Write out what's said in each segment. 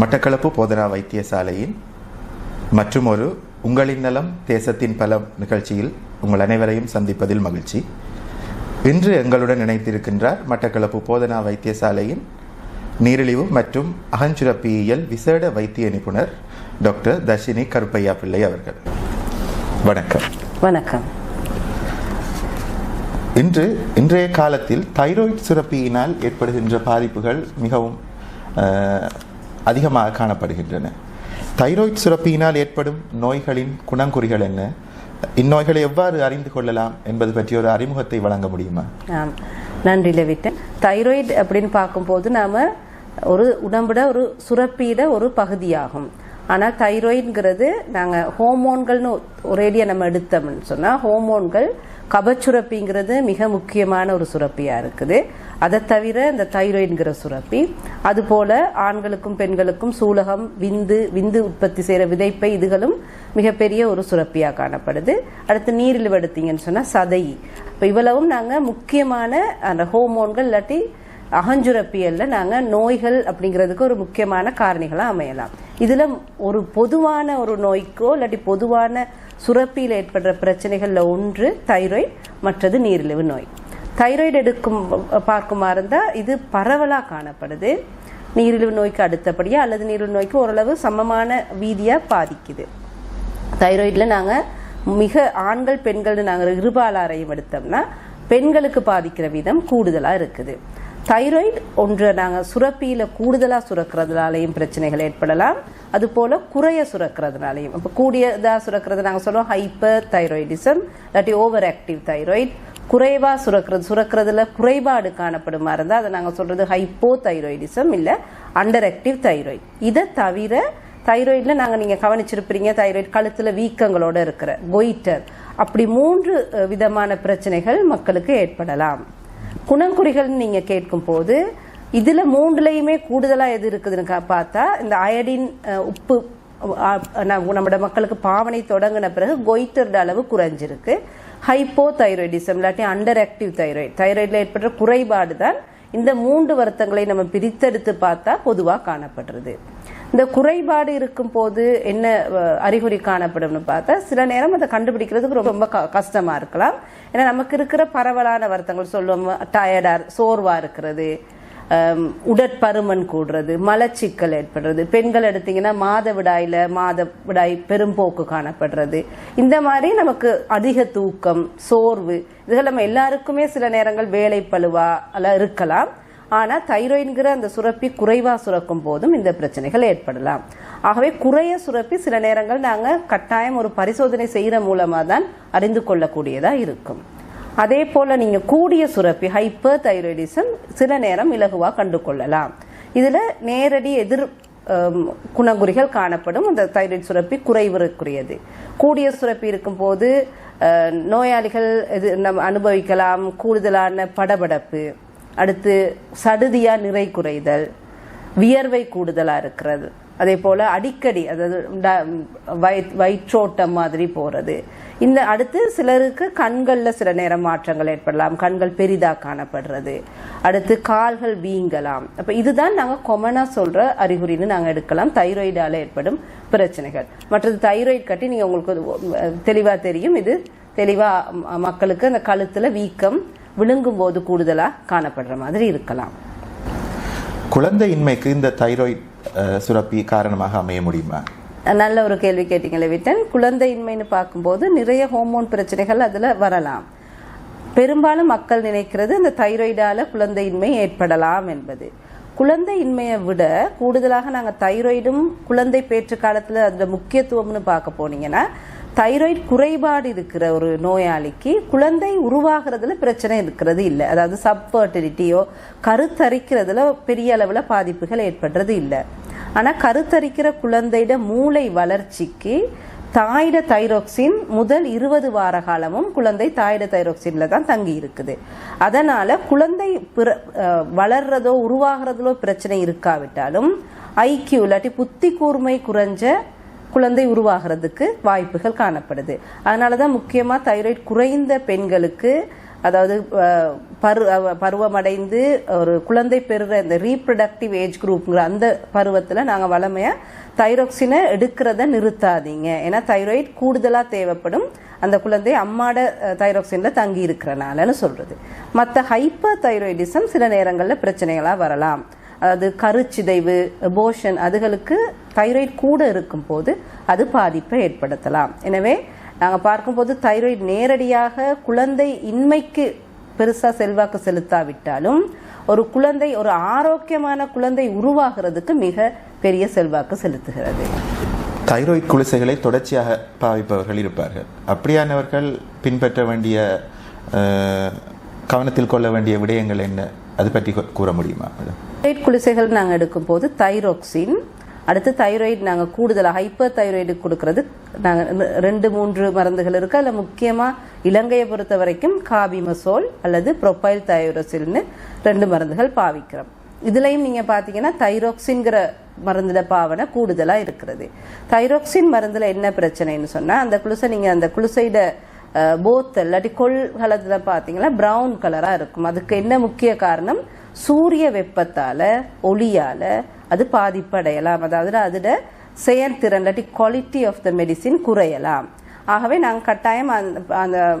மட்டக்களப்பு போதனா வைத்தியசாலையின் மற்றும் ஒரு உங்களின் நலம் தேசத்தின் பலம் நிகழ்ச்சியில் உங்கள் அனைவரையும் சந்திப்பதில் மகிழ்ச்சி. இன்று எங்களுடன் இணைத்திருக்கின்றார் மட்டக்களப்பு போதனா வைத்தியசாலையின் நீரிழிவு மற்றும் அகஞ்சுரப்பியியல் விசேட வைத்திய நிபுணர் டாக்டர் தர்ஷினி கருப்பையா பிள்ளை அவர்கள். வணக்கம். வணக்கம். இன்று இன்றைய காலத்தில் தைராய்டு சுரப்பியினால் ஏற்படுகின்ற பாதிப்புகள் மிகவும் அதிகமாக காணப்படுகின்றன. தைராய்டு சுரப்பியினால் ஏற்படும் நோய்களின் குணங்குறிகள் என்ன? இந்நோய்களை எவ்வாறு அறிந்து கொள்ளலாம் என்பது பற்றி ஒரு அறிமுகத்தை வழங்க முடியுமா? நன்றி லெவிட்டன் தைராய்டு அப்படின்னு பார்க்கும்போது நாம ஒரு உடம்புட ஒரு சுரப்பியிட ஒரு பகுதியாகும். ஆனால் தைராய்டுங்கிறது நாங்கள் ஹோமோன்கள்னு ஒரேடியாக நம்ம எடுத்தோம்னு சொன்னால் ஹோமோன்கள் கபச்சுரப்பிங்கிறது மிக முக்கியமான ஒரு சுரப்பியாக இருக்குது. அதை தவிர இந்த தைராய்டுங்கிற சுரப்பி அதுபோல ஆண்களுக்கும் பெண்களுக்கும் சூலகம் விந்து விந்து உற்பத்தி செய்கிற விதைப்பை இதுகளும் மிகப்பெரிய ஒரு சுரப்பியாக காணப்படுது. அடுத்து நீரிழிவு எடுத்தீங்கன்னு சொன்னால் சதை. இப்போ இவ்வளவும் நாங்கள் முக்கியமான அந்த ஹோமோன்கள் இல்லாட்டி அகஞ்சுரப்பியல்ல நாங்கள் நோய்கள் அப்படிங்கிறதுக்கு ஒரு முக்கியமான காரணிகளாக அமையலாம். இதில் ஒரு பொதுவான ஒரு நோய்க்கோ இல்லாட்டி பொதுவான சுரப்பியில் ஏற்படுற பிரச்சனைகளில் ஒன்று தைராய்டு மற்றது நீரிழிவு நோய். தைராய்டு எடுக்கும் பார்க்குமா இருந்தால் இது பரவலாக காணப்படுது. நீரிழிவு நோய்க்கு அடுத்தபடியாக அல்லது நீரிழிவு நோய்க்கு ஓரளவு சமமான வீதியாக பாதிக்குது. தைராய்டில் நாங்கள் மிக ஆண்கள் பெண்கள்னு நாங்கள் இருபாலாரையும் எடுத்தோம்னா பெண்களுக்கு பாதிக்கிற விதம் கூடுதலாக இருக்குது. தைராய்டு ஒன்று நாங்கள் சுரப்பியில் கூடுதலாக சுரக்கிறதுனாலையும் பிரச்சனைகள் ஏற்படலாம். அதுபோல் குறைய சுரக்கிறதுனாலையும். இப்போ கூடியதாக சுரக்கிறது நாங்கள் சொல்லுவோம் ஹைப்பர் தைராய்டிசம் இல்லாட்டி ஓவர் ஆக்டிவ் தைராய்டு குறைவா சுரக்கிறது சுரக்கிறதுல குறைபாடு காணப்படுமா இருந்தால் அதை நாங்கள் சொல்றது ஹைப்போ தைராய்டிசம் இல்லை அண்டர் ஆக்டிவ் தைராய்டு இதை தவிர தைராய்டில் நாங்கள் நீங்கள் கவனிச்சிருப்பீங்க தைராய்டு கழுத்தில் வீக்கங்களோட இருக்கிற கொயிட்டர் அப்படி மூன்று விதமான பிரச்சனைகள் மக்களுக்கு ஏற்படலாம். குணங்குறிகள் நீங்கள் கேட்கும் போது இதில் மூன்றுலையுமே கூடுதலாக எது இருக்குதுன்னு பார்த்தா இந்த அயடின் உப்பு நம்ம- மக்களுக்கு பாவனை தொடங்கின பிறகு கொயிட்டர்ட அளவு குறைஞ்சிருக்கு. ஹைப்போதைராய்டிசம் இல்லாட்டி அண்டர் ஆக்டிவ் தைராய்டு தைராய்டில் ஏற்படுற குறைபாடு தான் இந்த மூன்று வருத்தங்களை நம்ம பிரித்தெடுத்து பார்த்தா பொதுவாக காணப்படுறது. இந்த குறைபாடு இருக்கும் போது என்ன அறிகுறி காணப்படும்னு பார்த்தா சில நேரம் அதை கண்டுபிடிக்கிறதுக்கு ரொம்ப ரொம்ப க- கஷ்டமா இருக்கலாம். ஏன்னா நமக்கு இருக்கிற பரவலான வருத்தங்கள் சொல்லுவோம் டயர்டா சோர்வா இருக்கிறது. உடற்பருமன் கூடுறது மலச்சிக்கல் ஏற்படுறது. பெண்கள் எடுத்தீங்கன்னா மாதவிடாயில மாதவிடாய் பெரும்போக்கு காணப்படுறது. இந்த மாதிரி நமக்கு அதிக தூக்கம் சோர்வு இதெல்லாம் நம்ம எல்லாருக்குமே சில நேரங்கள் வேலை பழுவா இருக்கலாம். ஆனா தைராய்டுங்கிற அந்த சுரப்பி குறைவா சுரக்கும் போதும் இந்த பிரச்சனைகள் ஏற்படலாம். ஆகவே குறைய சுரப்பி சில நேரங்கள் நாங்கள் கட்டாயம் ஒரு பரிசோதனை செய்யற மூலமா தான் அறிந்து கொள்ளக்கூடியதா இருக்கும். அதே போல நீங்க கூடிய சுரப்பி ஹைப்பர் தைராய்டிசம் சில நேரம் இலகுவா கண்டு கொள்ளலாம் இதுல நேரடி எதிர் குணங்குறிகள் காணப்படும். அந்த தைராய்டு சுரப்பி குறைவிற்குரியது. கூடிய சுரப்பி இருக்கும்போது போது நோயாளிகள் இது நம்ம அனுபவிக்கலாம். கூடுதலான படபடப்பு அடுத்து சடுதியா நிறை குறைதல் வியர்வை கூடுதலா இருக்கிறது. அதே போல அடிக்கடி அதாவது வயிற்- வயிற்றோட்டம் மாதிரி போறது. இந்த அடுத்து சிலருக்கு கண்களில் சில நேரம் மாற்றங்கள் ஏற்படலாம். கண்கள் பெரிதா காணப்படுறது. அடுத்து கால்கள் வீங்கலாம். அப்ப இதுதான் நாங்க கொமனா சொல்ற அறிகுறின்னு நாங்க எடுக்கலாம். தைராய்டால ஏற்படும் பிரச்சனைகள். மற்றது தைராய்டு கட்டி நீங்க உங்களுக்கு தெளிவா தெரியும். இது தெளிவா மக்களுக்கு அந்த கழுத்துல வீக்கம் விழுங்கும் போது கூடுதலா காணப்படுற மாதிரி இருக்கலாம். குழந்தையின்மைக்கு இந்த தைராய்டு சுரப்பி காரணமாக அமைய முடியுமா? நல்ல ஒரு கேள்வி கேட்டீங்களே விட்டன். குழந்தையின்மைன்னு பார்க்கும்போது நிறைய ஹோமோன் பிரச்சனைகள் அதில் வரலாம். பெரும்பாலும் மக்கள் நினைக்கிறது இந்த தைராய்டால குழந்தையின்மை ஏற்படலாம் என்பது. குழந்தையின்மையை விட கூடுதலாக நாங்கள் தைராய்டும் குழந்தை பேற்று காலத்தில் அதில் முக்கியத்துவம்னு பார்க்க போனீங்கன்னா தைராய்டு குறைபாடு இருக்கிற ஒரு நோயாளிக்கு குழந்தை உருவாகிறதுல பிரச்சனை இருக்கிறது இல்லை. அதாவது சப்ஃபர்டிலிட்டியோ கருத்தரிக்கிறதுல பெரிய அளவில் பாதிப்புகள் ஏற்படுறது இல்லை. ஆனால் கருத்தரிக்கிற குழந்தையிட மூளை வளர்ச்சிக்கு தாயிட தைரோக்சின் முதல் இருபது வார காலமும் குழந்தை தாயிட தைரோக்சின்ல தான் தங்கி இருக்குது. அதனால குழந்தை பிற வளர்றதோ உருவாகிறதோ பிரச்சனை இருக்காவிட்டாலும் ஐக்கியூ இல்லாட்டி புத்தி கூர்மை குறைஞ்ச குழந்தை உருவாகிறதுக்கு வாய்ப்புகள் காணப்படுது. அதனால தான் முக்கியமாக தைராய்டு குறைந்த பெண்களுக்கு அதாவது பரு பருவமடைந்து ஒரு குழந்தை பெறுற இந்த ரீப்ரடக்டிவ் ஏஜ் குரூப்ங்கிற அந்த பருவத்தில் நாங்கள் வளமையாக தைராக்சினை எடுக்கிறத நிறுத்தாதீங்க. ஏன்னா தைராய்டு கூடுதலாக தேவைப்படும். அந்த குழந்தை அம்மாட தைராக்சினில் தங்கி இருக்கிறனாலன்னு சொல்றது. மற்ற ஹைப்பர் தைராய்டிசம் சில நேரங்களில் பிரச்சனைகளாக வரலாம். அதாவது கருச்சிதைவு போஷன் அதுகளுக்கு தைராய்டு கூட இருக்கும் போது அது பாதிப்பை ஏற்படுத்தலாம். எனவே நாங்கள் பார்க்கும்போது தைராய்டு நேரடியாக குழந்தை இன்மைக்கு பெருசா செல்வாக்கு செலுத்தாவிட்டாலும் ஒரு குழந்தை ஒரு ஆரோக்கியமான குழந்தை உருவாகிறதுக்கு மிக பெரிய செல்வாக்கு செலுத்துகிறது. தைராய்டு குளிசைகளை தொடர்ச்சியாக பாவிப்பவர்கள் இருப்பார்கள். அப்படியானவர்கள் பின்பற்ற வேண்டிய கவனத்தில் கொள்ள வேண்டிய விடயங்கள் என்ன? அது பற்றி கூற முடியுமா தைராய்டு குளிசைகள் நாங்கள் எடுக்கும்போது தைரோக்சின் அடுத்து தைராய்டு நாங்கள் கூடுதலாக ஹைப்பர் தைராய்டு கொடுக்கறது நாங்கள் ரெண்டு மூன்று மருந்துகள் இருக்கு? அதில் முக்கியமாக இலங்கையை பொறுத்த வரைக்கும் காபிமசோல் அல்லது ப்ரொபைல் தைரோசில்னு ரெண்டு மருந்துகள் பாவிக்கிறோம். இதுலையும் நீங்க பாத்தீங்கன்னா தைரோக்சின்கிற மருந்துல பாவனை கூடுதலா இருக்கிறது. தைரோக்சின் மருந்துல என்ன பிரச்சனைன்னு சொன்னா அந்த குளுசை நீங்க அந்த குளுசைட போத்தல் இல்லாட்டி கொள்கலத்துல பாத்தீங்கன்னா பிரவுன் கலரா இருக்கும். அதுக்கு என்ன முக்கிய காரணம்? சூரிய வெப்பத்தால ஒளியால அது பாதிப்படையலாம். அதாவது அதோட செயற்திறன் இல்லாட்டி குவாலிட்டி ஆஃப் த மெடிசின் குறையலாம். ஆகவே நாங்கள் கட்டாயம் அந்த அந்த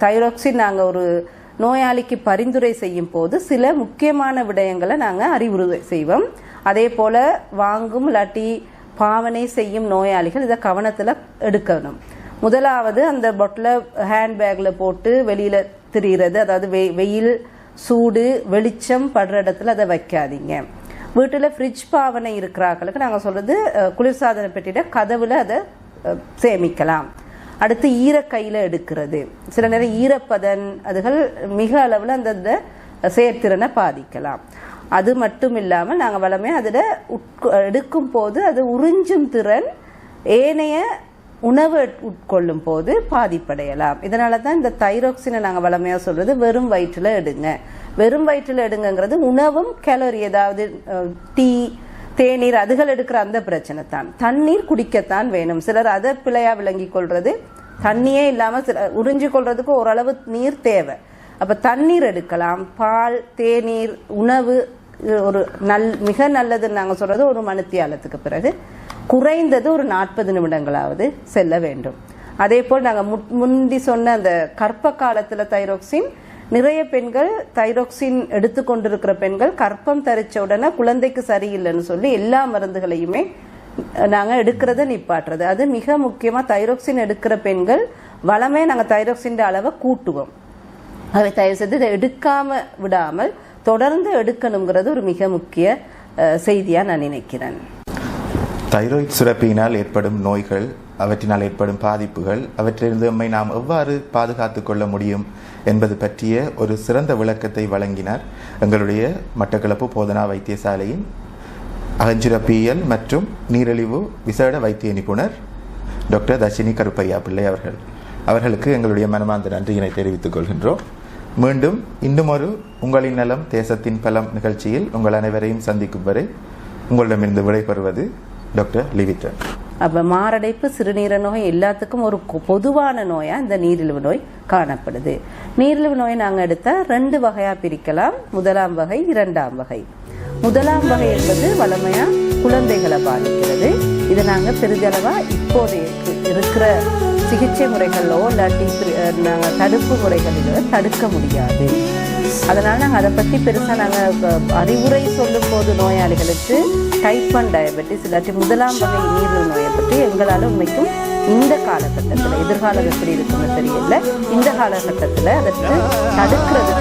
தைராக்சின் நாங்கள் ஒரு நோயாளிக்கு பரிந்துரை செய்யும் போது சில முக்கியமான விடயங்களை நாங்கள் அறிவுரை செய்வோம். அதே போல வாங்கும் இல்லாட்டி பாவனை செய்யும் நோயாளிகள் இதை கவனத்தில் எடுக்கணும். முதலாவது அந்த பொட்டில் ஹேண்ட்பேக்கில் போட்டு வெளியில் திரிகிறது அதாவது வெ- வெயில் சூடு வெளிச்சம் படுற இடத்துல அதை வைக்காதீங்க. வீட்டில் ஃப்ரிட்ஜ் பாவனை இருக்கிறார்களுக்கு நாங்கள் சொல்றது குளிர்சாதன பெட்டியிட கதவுல அதை சேமிக்கலாம். அடுத்து ஈரக்கையில் எடுக்கிறது. சில நேரம் ஈரப்பதன் அதுகள் மிக அளவில் அந்தந்த செயற்திறனை பாதிக்கலாம். அது மட்டும் இல்லாமல் நாங்கள் வளமே அதில் எடுக்கும் போது அது உறிஞ்சும் திறன் ஏனைய உணவு உட்கொள்ளும் போது பாதிப்படையலாம். இதனால தான் இந்த தைரோக்சினை நாங்கள் வளமையாக சொல்றது வெறும் வயிற்றில் எடுங்க. வெறும் வயிற்றில் எடுங்கங்கிறது உணவும் கேலரி ஏதாவது டீ தேநீர் அதுகள் எடுக்கிற அந்த பிரச்சனை தான் தண்ணீர் குடிக்கத்தான் வேணும். சிலர் அதை பிழையா விளங்கி கொள்றது. தண்ணியே இல்லாமல் சில உறிஞ்சு கொள்றதுக்கு ஓரளவு நீர் தேவை. அப்ப தண்ணீர் எடுக்கலாம். பால் தேநீர் உணவு ஒரு நல் மிக நல்லதுன்னு நாங்கள் சொல்றது ஒரு மணித்தியாலத்துக்கு பிறகு. குறைந்தது ஒரு நாற்பது நிமிடங்களாவது செல்ல வேண்டும். அதே போல் நாங்கள் முந்தி சொன்ன அந்த கற்ப காலத்தில் தைரோக்சின் நிறைய பெண்கள் தைரோக்சின் எடுத்துக்கொண்டிருக்கிற பெண்கள் கற்பம் தரிச்ச உடனே குழந்தைக்கு சரியில்லைன்னு சொல்லி எல்லா மருந்துகளையுமே நாங்கள் எடுக்கிறத நிப்பாட்டுறது. அது மிக முக்கியமாக தைரோக்சின் எடுக்கிற பெண்கள் வளமே நாங்கள் தைரோக்சின் அளவை கூட்டுவோம். அதை தயவு செய்து இதை எடுக்காம விடாமல் தொடர்ந்து எடுக்கணுங்கிறது ஒரு மிக முக்கிய செய்தியாக நான் நினைக்கிறேன். தைராய்டு சுரப்பியினால் ஏற்படும் நோய்கள் அவற்றினால் ஏற்படும் பாதிப்புகள் அவற்றிலிருந்து நம்மை நாம் எவ்வாறு பாதுகாத்துக் கொள்ள முடியும் என்பது பற்றிய ஒரு சிறந்த விளக்கத்தை வழங்கினார் எங்களுடைய மட்டக்களப்பு போதனா வைத்தியசாலையின் அகஞ்சுரப்பியல் மற்றும் நீரிழிவு விசேட வைத்திய நிபுணர் டாக்டர் தர்ஷினி கருப்பையா பிள்ளை அவர்கள். அவர்களுக்கு எங்களுடைய மனமார்ந்த நன்றியினை தெரிவித்துக் கொள்கின்றோம். மீண்டும் இன்னும் ஒரு உங்களின் நலம் தேசத்தின் பலம் நிகழ்ச்சியில் உங்கள் அனைவரையும் சந்திக்கும் வரை உங்களிடமிருந்து விடைபெறுவது டாக்டர் லிவிட்டன் அப்போ மாரடைப்பு சிறுநீர நோய் எல்லாத்துக்கும் ஒரு கொ- பொதுவான நோயா இந்த நீரிழிவு நோய் காணப்படுது. நீரிழிவு நோய் நாங்கள் எடுத்தால் ரெண்டு வகையாக பிரிக்கலாம். முதலாம் வகை இரண்டாம் வகை. முதலாம் வகை என்பது வளமையாக குழந்தைகளை பாதிக்கிறது. இதை நாங்கள் பெரிதளவாக இப்போதைய இருக்கிற சிகிச்சை முறைகளோ இல்லாட்டி நாங்கள் தடுப்பு முறைகளிலோ தடுக்க முடியாது. அதனால் நாங்கள் அதை பற்றி பெருசாக நாங்கள் அறிவுரை சொல்லும் போது நோயாளிகளுக்கு டைப் ஒன் டயபெட்டிஸ் இல்லாட்டி முதலாம் வகை நீரிழிவு நோயை பற்றி எங்களால் உண்மைக்கும் இந்த காலகட்டத்தில் எதிர்காலம் எப்படி இருக்குன்னு தெரியல. இந்த காலகட்டத்தில் அதற்கு தடுக்கிறது